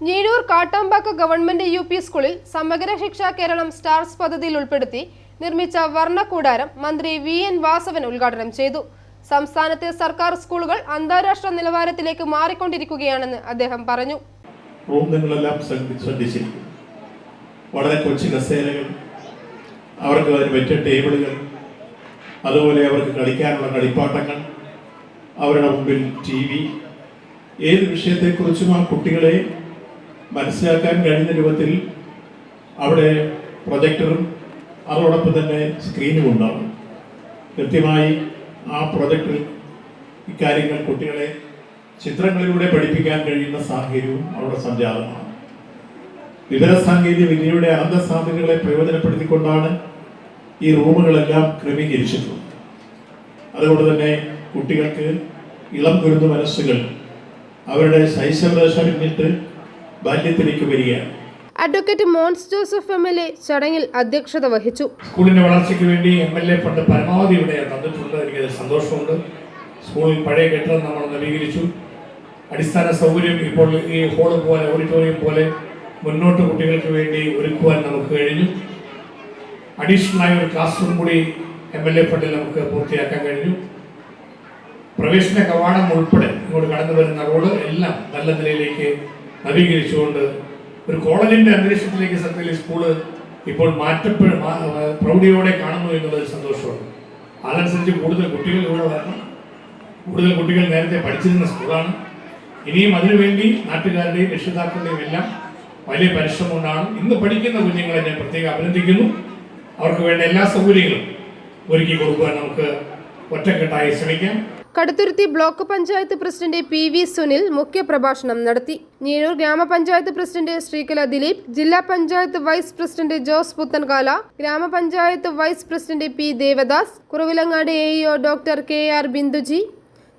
Njeezhoor Kattampakka government U P സ്കൂളിൽ സമഗ്ര ശിക്ഷാ Keralam stars പദ്ധതിയിൽ ഉൾപ്പെടുത്തി നിർമ്മിച്ച വർണക്കൂടാരം മന്ത്രി വി എൻ വാസവൻ ഉദ്ഘാടനം ചെയ്തു. സംസ്ഥാനത്തെ സർക്കാർ സ്കൂളുകൾ അന്താരാഷ്ട്ര നിലവാരത്തിലേക്ക് മാറിക്കൊണ്ടിരിക്കുകയാണെന്ന് അദ്ദേഹം പറഞ്ഞു. വളരെ കൊച്ചു കസേരകൾ അവർക്ക് പറ്റിയ ടേബിളുകൾ അതുപോലെ അവർക്ക് കളിക്കാനുള്ള കളിപ്പാട്ടങ്ങൾ അവരുടെ മുമ്പിൽ ടി വി. ഏത് വിഷയത്തെക്കുറിച്ചും ആ കുട്ടികളെ മനസ്സിലാക്കാൻ കഴിയുന്ന രൂപത്തിൽ അവിടെ പ്രൊജക്ടറും അതോടൊപ്പം തന്നെ സ്ക്രീനും ഉണ്ടാവും കൃത്യമായി ആ പ്രൊജക്ടറിൽ ഇക്കാര്യങ്ങൾ കുട്ടികളെ ചിത്രങ്ങളിലൂടെ പഠിപ്പിക്കാൻ കഴിയുന്ന സാഹചര്യവും അവിടെ സംജാതമാണ്. വിവര സാങ്കേതിക വിദ്യയുടെ അനന്ത സാധ്യതകളെ പ്രയോജനപ്പെടുത്തിക്കൊണ്ടാണ് ഈ റൂമുകളെല്ലാം ക്രമീകരിച്ചിട്ടുള്ളത്. അതുകൊണ്ട് തന്നെ കുട്ടികൾക്ക് ഇളം കുരുന്ന് മനസ്സുകൾ അവരുടെ ശൈശവദശ പിന്നിട്ട് ബാല്യത്തിലേക്ക് വരികയാണ് advocate Mons Joseph M L A ചടങ്ങിൽ അധ്യക്ഷത വഹിച്ചു. സ്കൂളിന്റെ വളർച്ചയ്ക്ക് വേണ്ടി എം എൽ എ ഫണ്ട് പരമാവധി ഇവിടെ തന്നിട്ടുണ്ട്. എനിക്ക് സന്തോഷമുണ്ട്. സ്കൂളിൽ പഴയ കെട്ടിടം നമ്മൾ നവീകരിച്ചു. അടിസ്ഥാന സൗകര്യം ഇപ്പോൾ ഈ ഹോൾ പോലെ ഓഡിറ്റോറിയം പോലെ മുന്നോട്ട് കുട്ടികൾക്ക് വേണ്ടി ഒരുക്കുവാൻ നമുക്ക് കഴിഞ്ഞു. അഡീഷണൽ ആയ ഒരു ക്ലാസ് റൂം കൂടി എം എൽ എ ഫണ്ടിൽ നമുക്ക് പൂർത്തിയാക്കാൻ കഴിഞ്ഞു. പ്രവേശന കവാടം ഉൾപ്പെടെ ഇങ്ങോട്ട് കടന്നു വരുന്ന റോഡ് എല്ലാം നല്ല നിലയിലേക്ക് നവീകരിച്ചുകൊണ്ട് ഒരു കോളേജിന്റെ അന്തരീക്ഷത്തിലേക്ക് സത്യത്തിൽ സ്കൂൾ ഇപ്പോൾ മാറ്റപ്പെ മാ- പ്രൗഢിയോടെ കാണുന്നു എന്നുള്ളത് സന്തോഷമുണ്ട് അതനുസരിച്ച് കൂടുതൽ കുട്ടികൾ ഇവിടെ വരണം. കൂടുതൽ കുട്ടികൾ നേരത്തെ പഠിച്ചിരുന്ന സ്കൂളാണ്. ഇനിയും അതിനുവേണ്ടി നാട്ടുകാരുടെയും രക്ഷിതാക്കളുടെയും എല്ലാം വലിയ പരിശ്രമം കൊണ്ടാണ് ഇന്ന് പഠിക്കുന്ന കുഞ്ഞുങ്ങളെ ഞാൻ പ്രത്യേകം അഭിനന്ദിക്കുന്നു. അവർക്ക് വേണ്ട എല്ലാ സൗകര്യങ്ങളും ഒരുക്കി കൊടുക്കുവാൻ നമുക്ക് ഒറ്റക്കെട്ടായി ശ്രമിക്കാം. Kaduthuruthy block panchayat president P V Sunil മുഖ്യപ്രഭാഷണം നടത്തി. ഞീഴൂർ ഗ്രാമപഞ്ചായത്ത് പ്രസിഡന്റ് ശ്രീകല ദിലീപ് ജില്ലാ panchayat vice president Jose Puthenkala grama panchayat vice president P Devadas Kuravilangad A EO doctor K R Binduji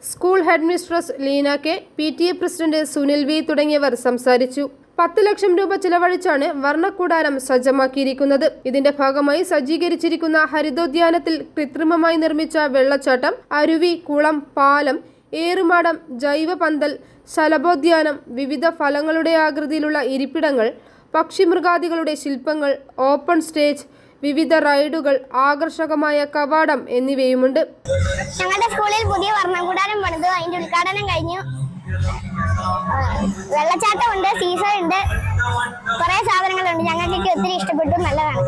school headmistress Leena K P T A president Sunil V തുടങ്ങിയവർ സംസാരിച്ചു. പത്ത് ലക്ഷം രൂപ ചിലവഴിച്ചാണ് വർണക്കൂടാരം സജ്ജമാക്കിയിരിക്കുന്നത്. ഇതിന്റെ ഭാഗമായി സജ്ജീകരിച്ചിരിക്കുന്ന ഹരിതോദ്യാനത്തിൽ കൃത്രിമമായി നിർമ്മിച്ച വെള്ളച്ചാട്ടം അരുവി കുളം പാലം ഏറുമാടം ജൈവ പന്തൽ ശലഭോദ്യാനം വിവിധ ഫലങ്ങളുടെ ആകൃതിയിലുള്ള ഇരിപ്പിടങ്ങൾ പക്ഷിമൃഗാദികളുടെ ശില്പങ്ങൾ ഓപ്പൺ സ്റ്റേജ് വിവിധ റൈഡുകൾ ആകർഷകമായ കവാടം എന്നിവയുമുണ്ട്. ഞങ്ങളുടെ സ്കൂളിൽ പുതിയ വർണകൂടാരം പണിതു. അതിന്റെ ഉദ്ഘാടനം കഴിഞ്ഞു. വെള്ളച്ചാട്ടമുണ്ട് ഉണ്ട് കുറെ സാധനങ്ങളുണ്ട്. ഞങ്ങൾക്കൊക്കെ ഒത്തിരി ഇഷ്ടപ്പെട്ടു. നല്ലതാണ്.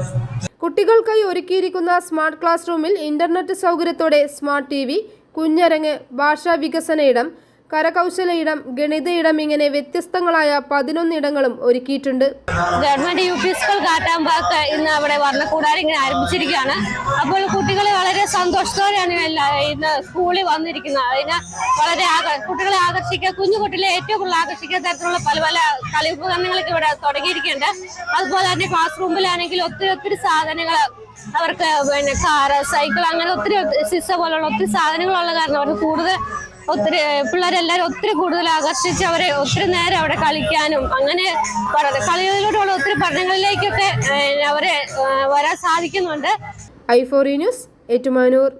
കുട്ടികൾക്കായി ഒരുക്കിയിരിക്കുന്ന സ്മാർട്ട് ക്ലാസ് റൂമിൽ ഇന്റർനെറ്റ് സൗകര്യത്തോടെ സ്മാർട്ട് ടി കുഞ്ഞരങ്ങ് ഭാഷാ വികസന ഇടം കരകൗശല ഇടം ഗണിത ഇടം ഇങ്ങനെ വ്യത്യസ്തങ്ങളായ പതിനൊന്ന് ഇടങ്ങളും ഒരുക്കിയിട്ടുണ്ട്. Government U P school Kattampakk ഇന്ന് അവിടെ വർണക്കൂടാരം ഇങ്ങനെ ആരംഭിച്ചിരിക്കുകയാണ്. അപ്പോൾ കുട്ടികൾ വളരെ സന്തോഷത്തോടെയാണ് ഇന്ന് സ്കൂളിൽ വന്നിരിക്കുന്നത്. അതിന് വളരെ കുട്ടികളെ ആകർഷിക്കുക കുഞ്ഞു കുട്ടികളെ ഏറ്റവും കൂടുതൽ ആകർഷിക്കുന്ന തരത്തിലുള്ള പല പല കളി ഉപകരണങ്ങളൊക്കെ ഇവിടെ തുടങ്ങിയിരിക്കുന്നുണ്ട്. അതുപോലെ തന്നെ ക്ലാസ് റൂമിലാണെങ്കിൽ ഒത്തിരി ഒത്തിരി സാധനങ്ങൾ അവർക്ക് പിന്നെ കാറ് സൈക്കിൾ അങ്ങനെ ഒത്തിരി സിസ പോലുള്ള ഒത്തിരി സാധനങ്ങളുള്ള കാരണം അവർക്ക് കൂടുതൽ ഒത്തിരി പിള്ളേരെല്ലാവരും ഒത്തിരി കൂടുതൽ ആകർഷിച്ച് അവരെ ഒത്തിരി നേരം അവിടെ കളിക്കാനും അങ്ങനെ കളികളിലൂടെയുള്ള ഒത്തിരി പഠനങ്ങളിലേക്കൊക്കെ അവരെ വരാൻ സാധിക്കുന്നുണ്ട്. ഐ ഫോറി ന്യൂസ് ഏറ്റുമാനൂർ.